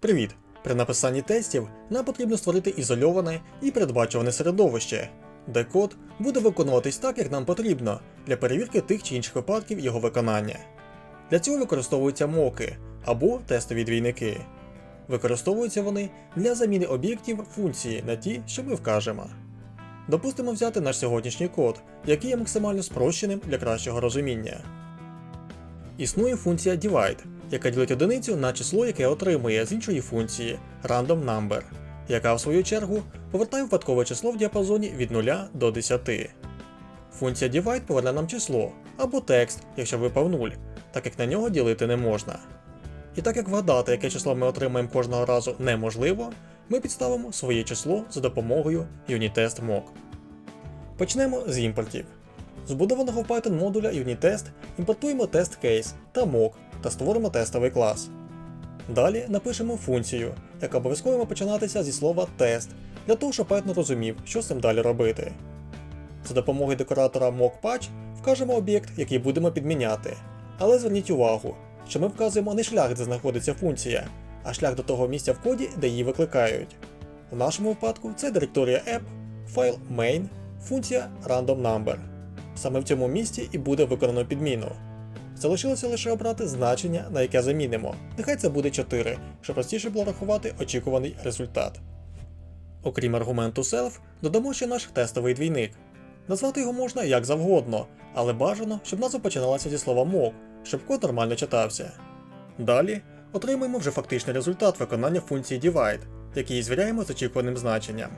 Привіт! При написанні тестів нам потрібно створити ізольоване і передбачуване середовище, де код буде виконуватись так, як нам потрібно, для перевірки тих чи інших випадків його виконання. Для цього використовуються моки або тестові двійники. Використовуються вони для заміни об'єктів функції на ті, що ми вкажемо. Допустимо взяти наш сьогоднішній код, який є максимально спрощеним для кращого розуміння. Існує функція divide, яка ділить одиницю на число, яке отримує з іншої функції random number, яка в свою чергу повертає випадкове число в діапазоні від 0 до 10. Функція divide поверне нам число або текст, якщо випав 0, так як на нього ділити не можна. І так як вгадати, яке число ми отримаємо кожного разу неможливо, ми підставимо своє число за допомогою Unitest Mock. Почнемо з імпортів. З вбудованого в Python модуля Unitest імпортуємо тест кейс та mock та створимо тестовий клас. Далі напишемо функцію, яка обов'язково починатися зі слова тест, для того, щоб Python розумів, що з цим далі робити. За допомогою декоратора mockPatch вкажемо об'єкт, який будемо підміняти. Але зверніть увагу, що ми вказуємо не шлях, де знаходиться функція, а шлях до того місця в коді, де її викликають. В нашому випадку це директорія app, файл main, функція randomNumber. Саме в цьому місці і буде виконано підміну. Залишилося лише обрати значення, на яке замінимо. Нехай це буде 4, щоб простіше було рахувати очікуваний результат. Окрім аргументу self, додамо ще наш тестовий двійник. Назвати його можна як завгодно, але бажано, щоб назва починалася зі слова mock, щоб код нормально читався. Далі отримуємо вже фактичний результат виконання функції divide, який звіряємо з очікуваним значенням.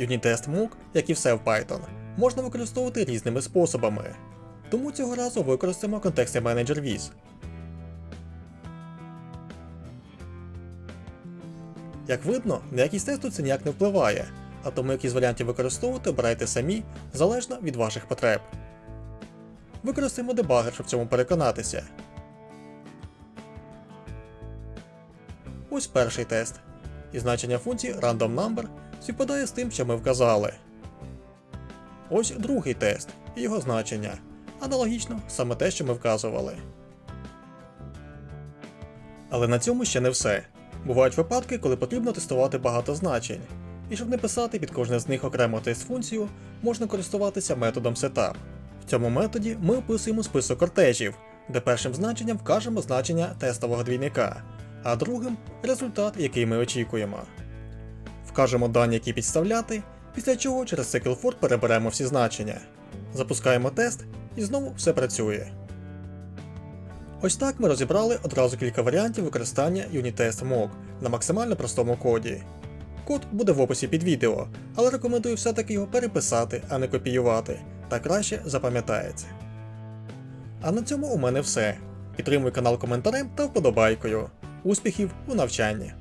Unitest mock, як і все в Python, можна використовувати різними способами. Тому цього разу використаємо контекстний менеджер Viz. Як видно, на якість тесту це ніяк не впливає, а тому які з варіантів використовувати обирайте самі, залежно від ваших потреб. Використаємо дебагер, щоб в цьому переконатися. Ось перший тест. І значення функції randomNumber співпадає з тим, що ми вказали. Ось другий тест і його значення. Аналогічно саме те, що ми вказували. Але на цьому ще не все. Бувають випадки, коли потрібно тестувати багато значень. І щоб не писати під кожне з них окремо тест-функцію, можна користуватися методом setup. В цьому методі ми описуємо список кортежів, де першим значенням вкажемо значення тестового двійника, а другим результат, який ми очікуємо. Вкажемо дані, які підставляти, після чого через цикл переберемо всі значення. Запускаємо тест і знову все працює. Ось так ми розібрали одразу кілька варіантів використання Unitest Mock на максимально простому коді. Код буде в описі під відео, але рекомендую все-таки його переписати, а не копіювати, так краще запам'ятається. А на цьому у мене все. Підтримуй канал коментарем та вподобайкою. Успіхів у навчанні!